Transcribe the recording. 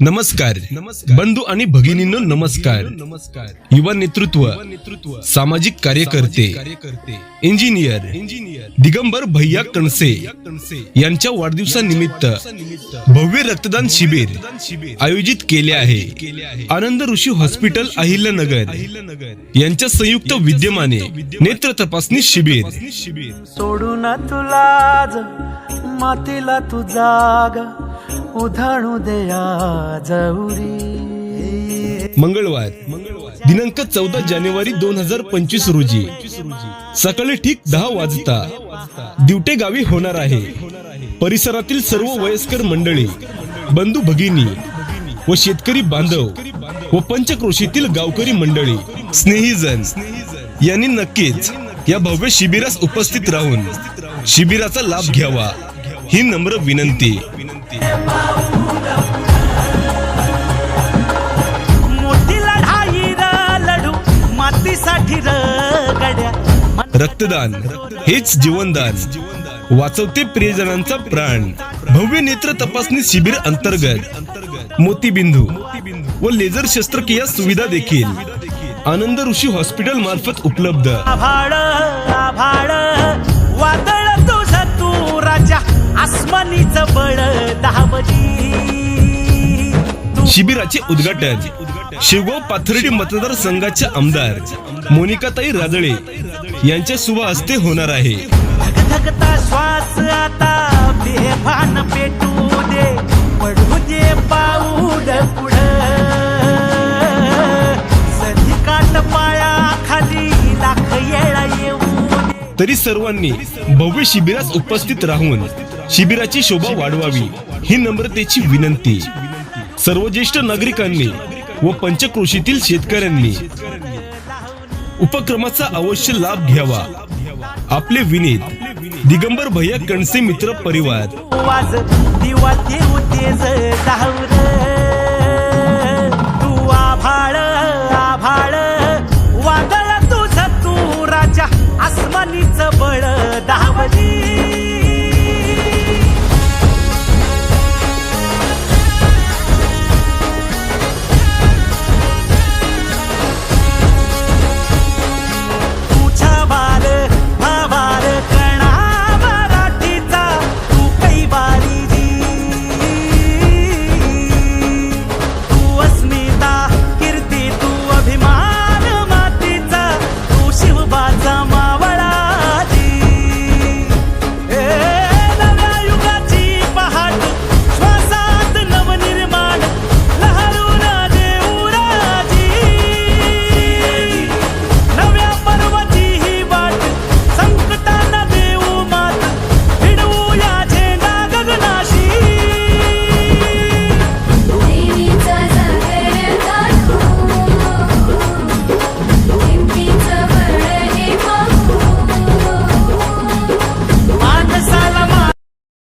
नमस्कार. बंधू आणि भगिनींनो नमस्कार. नमस्कार. युवा नेतृत्व नेतृत्व सामाजिक कार्यकर्ते इंजिनियर इंजिनियर दिगंबर भैया कणसे यांच्या वाढदिवसानिमित्त भव्य रक्तदान शिबिर आयोजित केले आहे. आनंद ऋषी हॉस्पिटल अहिल्यानगर यांच्या संयुक्त विद्यमाने नेत्र तपासणी शिबिर. सोडून तुला मातीला तू जाग. उधाणू दया जवरी. मंगळवार. दिनांक चौदा जानेवारी दोन हजार पंचवीस रोजी. सकाळी ठीक दहा वाजता दिवटे गावी होणार आहे. परिसरातील सर्व वयस्कर मंडळी बंधू भगिनी व शेतकरी बांधव व पंचक्रोशीतील गावकरी मंडळी स्नेहीजन यांनी नक्कीच या भव्य शिबिरास उपस्थित राहून शिबिराचा लाभ घ्यावा ही नम्र विनंती. रक्तदान. हेच जीवनदान. वाचवते प्रियजनांचा प्राण. भव्य नेत्र तपासणी शिबिर अंतर्गत. मोतीबिंदू व लेझर शस्त्रक्रिया सुविधा देखील. आनंद ऋषी हॉस्पिटल मार्फत उपलब्ध. आभाळ आभाळ. वादळ तुझ तू राजा आसमानीच बळ दहावजी तू शिबिराचे उद्घाटन. शिवगाव पाथर्डी मतदारसंघाच्या आमदार मोनिकाताई राजळे. यांच्या शुभ हस्ते होणार आहे. श्वास आता बेभान पेटू दे पडू दे पाऊड पुढं. पाया खाली लाख येळा येऊ तरी सर्वांनी भव्य शिबिरास उपस्थित राहून शिबिराची शोभा वाढवावी ही नम्रतेची विनंती. सर्व ज्येष्ठ नागरिकांनी व पंचक्रोशीतील शेतकऱ्यांनी उपक्रमाचा अवश्य लाभ घ्यावा. आपले विनीत दिगंबर भैया कणसे मित्र परिवार.